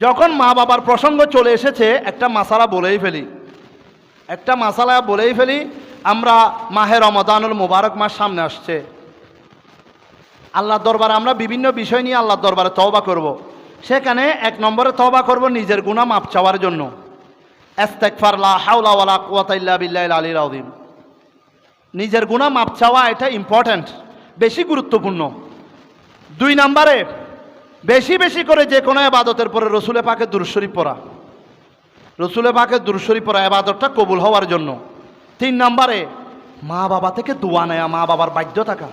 যখন মা বাবার প্রসঙ্গ চলে এসেছে, একটা মাসালা বলেই ফেলি। একটা মাসালা বলেই ফেলি, আমরা মাহে রমদানুল মুবারক মাস সামনে আসছে। আল্লাহ দরবারে আমরা বিভিন্ন বিষয় নিয়ে আল্লাহ দরবারে তওবা করব। সেখানে এক নম্বরে তওবা করব নিজের গুনাহ মাপ চাওয়ার জন্য। বিল্লাহিল নিজের গুনাহ মাপ চাওয়া এটা ইম্পর্ট্যান্ট বেশি গুরুত্বপূর্ণ। দুই নম্বরে বেশি বেশি করে যে কোনো আবাদতের পরে রসুলে পাকে দুরশরীফ পড়া। রসুলে পাকে দুরশরীফ পড়া আবাদতটা কবুল হওয়ার জন্য। তিন নম্বরে, মা বাবা থেকে দোয়া নেয়া, মা বাবার বাধ্য থাকা।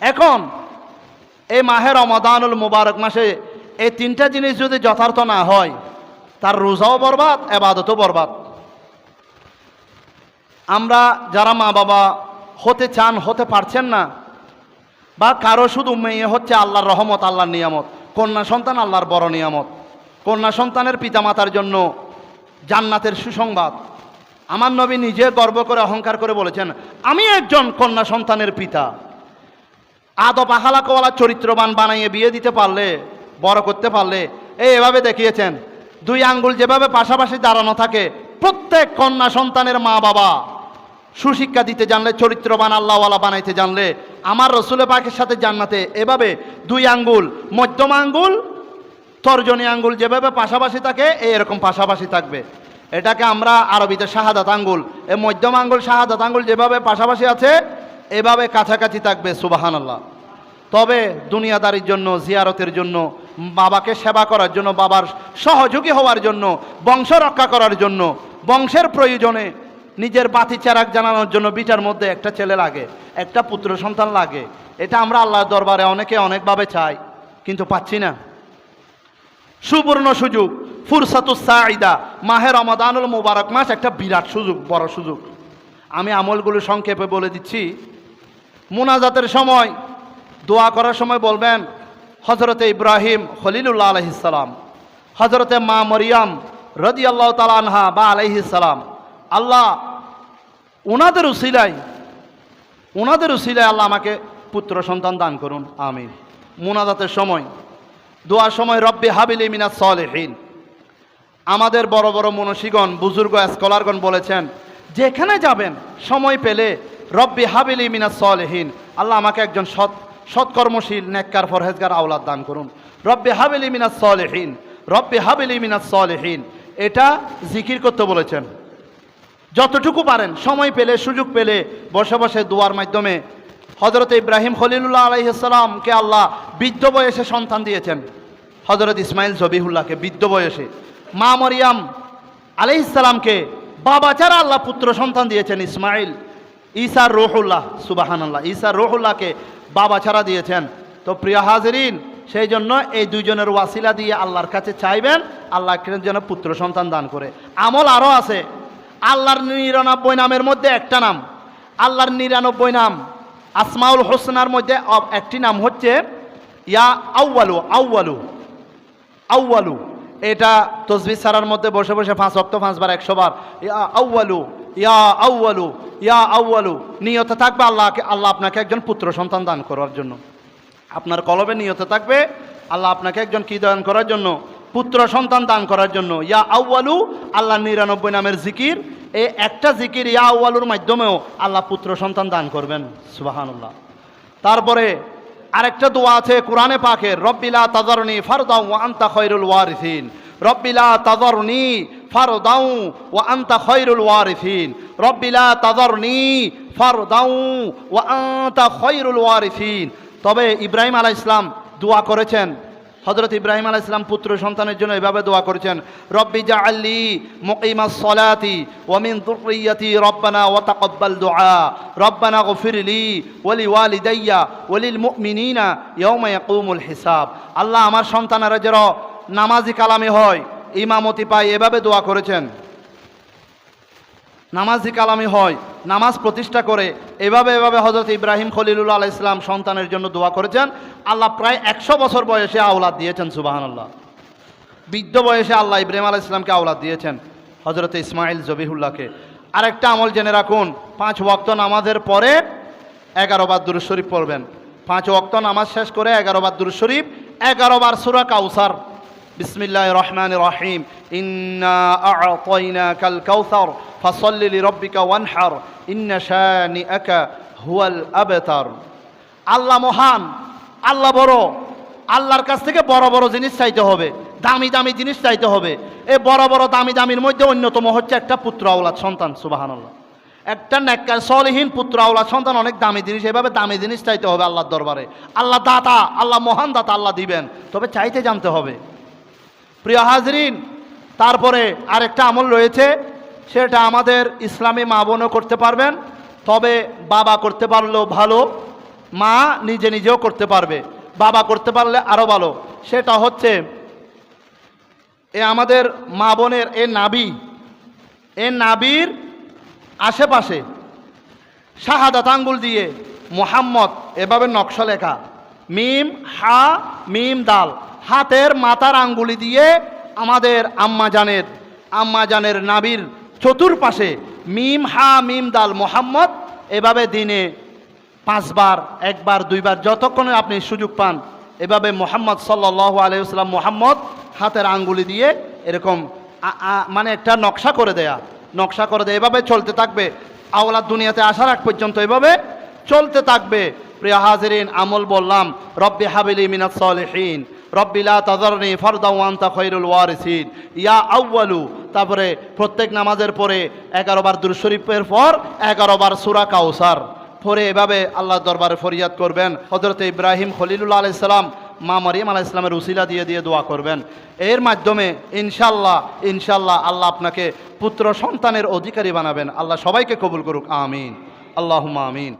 এখন, এই মাহে রমাদানুল মুবারক মাসে এই তিনটা জিনিস যদি যথার্থ না হয়, তার রোজাও বরবাদ, এবাদতও বরবাদ। আমরা যারা মা বাবা হতে চান, হতে পারছেন না বা কারও শুধু মেয়ে হচ্ছে আল্লাহর রহমত, আল্লাহর নিয়ামত। কন্যা সন্তান আল্লাহর বড় নিয়ামত। কন্যা সন্তানের পিতামাতার জন্য জান্নাতের সুসংবাদ। আমার নবী নিজে গর্ব করে, অহংকার করে বলেছেন, আমি একজন কন্যা সন্তানের পিতা। আদব আহালাকওয়ালা চরিত্রবান বানাইয়ে বিয়ে দিতে পারলে, বড় করতে পারলে এই এভাবে দেখিয়েছেন। দুই আঙ্গুল যেভাবে পাশাপাশি দাঁড়ানো থাকে, প্রত্যেক কন্যা সন্তানের মা বাবা সুশিক্ষা দিতে জানলে, চরিত্রবান আল্লাহওয়ালা বানাইতে জানলে আমার রসুলে পাকের সাথে জান্নাতে। এভাবে দুই আঙ্গুল, মধ্যম আঙ্গুল, তর্জনী আঙ্গুল যেভাবে পাশাপাশি থাকে এরকম পাশাপাশি থাকবে। এটাকে আমরা আরবিতে শাহাদাত আঙ্গুল এই মধ্যম আঙ্গুল, শাহাদাত আঙ্গুল যেভাবে পাশাপাশি আছে, এভাবে কাছাকাছি থাকবে সুবাহান আল্লাহ তবে দুনিয়াদারির জন্য, জিয়ারতের জন্য, বাবাকে সেবা করার জন্য, বাবার সহযোগী হওয়ার জন্য, বংশ রক্ষা করার জন্য, বংশের প্রয়োজনে নিজের বাতি চেরাক জানানোর জন্য বিটার মধ্যে একটা ছেলে লাগে, একটা পুত্র সন্তান লাগে। এটা আমরা আল্লাহর দরবারে অনেকে অনেকভাবে চাই, কিন্তু পাচ্ছি না। সুবর্ণ সুযোগ ফুরসাতুস সাঈদা, মাহে রমাদানুল মুবারক মাস একটা বিরাট সুযোগ, বড় সুযোগ। আমি আমলগুলো সংক্ষেপে বলে দিচ্ছি। মোনাজাতের সময় দোয়া করার সময় বলবেন হজরতে ইব্রাহিম খলিলুল্লাহ আলহিসাল্লাম হজরতে মা মরিয়াম রদি আল্লাহ তালা তালানহা বা আলহিসাল্লাম আল্লাহ ওনাদের উসিলাই ওনাদের উসিলায় আল্লাহ আমাকে পুত্র সন্তান দান করুন, আমিন। মোনাজাতের সময়, দোয়ার সময়, রব্বি হাবিলি মিনাস সলেহীন। আমাদের বড় বড় মনসীগণ বুজুর্গ, স্কলারগণ বলেছেন, যেখানে যাবেন, সময় পেলে রব্বি হাবিলি মিনাস সলেহীন, আল্লাহ আমাকে একজন সৎ, সৎকর্মশীল, নেককার ফরহেজগার আওলাদ দান করুন। রব্বি হাবিলি মিনাস সলেহীন, রব্বি হাবিলি মিনাস সলেহীন। এটা জিকির করতে বলেছেন। যতটুকু পারেন, সময় পেলে, সুযোগ পেলে বসে বসে দোয়ার মাধ্যমে। হজরত ইব্রাহিম খলিলুল্লাহ আলাইসাল্লামকে আল্লাহ বৃদ্ধ বয়সে সন্তান দিয়েছেন। হজরত ইসমাইল জবিহুল্লাহকে বৃদ্ধ বয়সে। মা মরিয়াম আলাইসাল্লামকে বাবা ছাড়া আল্লাহ পুত্র সন্তান দিয়েছেন, ইসমাইল ঈসার রোহুল্লাহ সুবাহান আল্লাহ ঈসার রোহুল্লাহকে বাবা ছাড়া দিয়েছেন। তো প্রিয় হাজরিন, সেই জন্য এই দুইজনের ওয়াসিলা দিয়ে আল্লাহর কাছে চাইবেন আল্লাহকে যেন পুত্র সন্তান দান করে। আমল আরও আছে। আল্লাহর নিরানব্বই নামের মধ্যে একটা নাম। আল্লাহর নিরানব্বই নাম আসমাউল হোসনার মধ্যে একটি নাম হচ্ছে ইয়া আউ্বালু আউ্বালু আউ্বালু এটা তসবি সারার মধ্যে বসে বসে পাঁচ অক্ট পাঁচবার একশো বার ইয়া আউ্বালু ইয়া আউ্বালু ইয়া আউ্বালু নিয়তে থাকবে আল্লাহকে, আল্লাহ আপনাকে একজন পুত্র সন্তান দান করার জন্য। আপনার কলবে নিয়তে থাকবে, আল্লাহ আপনাকে একজন কি দান করার জন্য? পুত্র সন্তান দান করার জন্য। ইয়া আউ্বালু আল্লাহ নিরানব্বই নামের জিকির। এই একটা জিকির ইয়া আউ্বালুর মাধ্যমেও আল্লাহ পুত্র সন্তান দান করবেন। সুবাহানুল্লাহ। তারপরে আরেকটা দোয়া আছে কোরআনে পাকের রব্বিলা তাজারনি ফারদাউ ওয়া আনতা খৈরুল ওয়ারিসিন। রব্বিলা তাজারনি ফারদাউ ওয়া আন্তা খৈরুল ওয়ারিসিন। রব্বিলা তাজারনি ফারদাউ ওয়া আন্তা খৈরুল ওয়ারিসিন। তবে ইব্রাহিম আলাইহিস ইসলাম দোয়া করেছেন হজরত ইব্রাহিম আলাইহিস ইসলাম পুত্র সন্তানের জন্য এভাবে দোয়া করেছেন, রব্বি জাআল্লি মুকিমাস সলাতি ওয়া মিন যুররিয়াতি রব্বানা ওয়া তাকাব্বাল দুআ, রব্বানা গফিরলি ওয়ালি ওয়ালিদাইয়া ওয়ালিল মুমিনিনা ইয়াউমা ইয়াকুমুল হিসাব। আল্লাহ আমার সন্তানেরা যেন নামাজি কালামে হয়, ইমামতি পায়, এভাবে দোয়া করেছেন। নামাজি কালামি হয় নামাজ প্রতিষ্ঠা করে এভাবে এভাবে হজরত ইব্রাহিম খলিলুল্লাহ আলাহ ইসলাম সন্তানের জন্য দোয়া করেছেন। আল্লাহ প্রায় একশো বছর বয়সে আওলাদ দিয়েছেন সুবাহান আল্লাহ বৃদ্ধ বয়সে আল্লাহ ইব্রাহিম আলাহ ইসলামকে আওলাদ দিয়েছেন হজরত ইসমাইল জবিহুল্লাহকে। আরেকটা আমল জেনে রাখুন, পাঁচ ওয়াক্ত নামাজের পরে এগারো বার দুরুদ শরীফ পড়বেন। পাঁচ ওয়াক্ত নামাজ শেষ করে এগারো বার দুরুদ শরীফ, এগারো বার সুরা কাউসার বিসমিল্লাহ রহমান রহিম ইন্না আ'তাইনাকাল কাউসার ফাসাল্লি লিরাব্বিকা ওয়ানহার ইন্না শানিআকা হুয়াল আবতার আল্লাহ মহান, আল্লাহ বড়। আল্লাহর কাছ থেকে বড় বড় জিনিস চাইতে হবে, দামি দামি জিনিস চাইতে হবে। এই বড় বড় দামি দামির মধ্যে অন্যতম হচ্ছে একটা পুত্র আওলাদ সন্তান, সুবাহানাল্লাহ। একটা নেককার, সলহীন পুত্র আওলাদ সন্তান অনেক দামি জিনিস, এভাবে দামি জিনিস চাইতে হবে আল্লাহর দরবারে। আল্লাহ দাতা, আল্লাহ মহান দাতা আল্লাহ দিবেন। তবে চাইতে জানতে হবে প্রিয় হাজরিন, তারপরে আরেকটা আমল রয়েছে, সেটা আমাদের ইসলামী মা বোনও করতে পারবেন, তবে বাবা করতে পারলেও ভালো, মা নিজে নিজেও করতে পারবে। বাবা করতে পারলে আরও ভালো। সেটা হচ্ছে, এ আমাদের মা বোনের, এ নাবি, এ নাবির আশেপাশে শাহাদাত আঙ্গুল দিয়ে মোহাম্মদ, এভাবে নকশা লেখা, মিম, হা, মিম, দাল। হাতের মাথার আঙ্গুলি দিয়ে আমাদের আম্মা জানের আম্মা জানের নাবির চতুর্পাশে মিম হা মিম দাল মোহাম্মদ এভাবে দিনে পাঁচবার, একবার, দুইবার, যতক্ষণে আপনি সুযোগ পান, এভাবে মোহাম্মদ সাল্লাহ আলাইসাল্লাম মোহাম্মদ হাতের আঙ্গুলি দিয়ে এরকম মানে একটা নকশা করে দেয়া। নকশা করে দেয়, এভাবে চলতে থাকবে। আওলাদ দুনিয়াতে আসার আগ পর্যন্ত এভাবে চলতে থাকবে। প্রিয় হাজরিন, আমল বললাম, রব্বি হাবিলি মিনাত সলিহীন। রব্বি লা তাজারনি ফরদাউ আনতা খৈরুল ওয়ারিসিন। ইয়া আউয়ালু, তারপরে প্রত্যেক নামাজের পরে এগারো বার দুর পর এগারো বার সুরা কাউসার। পরে এভাবে আল্লাহ দরবারে ফরিয়াদ করবেন। হজরত ইব্রাহিম খলিলুল্লাহ আলাইসালাম মা মারিয়াম আলাহ ইসলামের উসিলা দিয়ে দিয়ে দোয়া করবেন। এর মাধ্যমে ইনশাল্লাহ ইনশাল্লাহ আল্লাহ আপনাকে পুত্র সন্তানের অধিকারী বানাবেন। আল্লাহ সবাইকে কবুল করুক, আমিন। আল্লাহ আমিন।